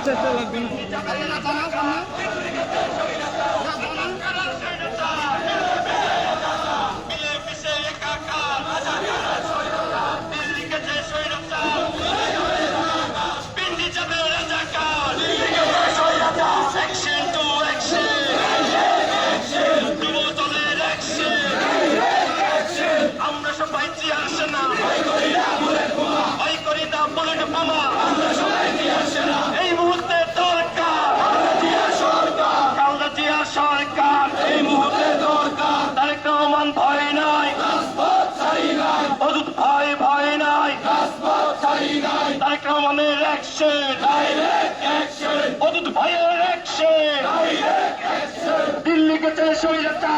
আচ্ছা আচ্ছা লাগবে না action! Direct action! অদূত ভাইয়ের action! Direct action! দিল্লি গেছে শরীরটা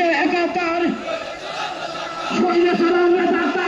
দেশে একাকার সৈন্য সারা নেতা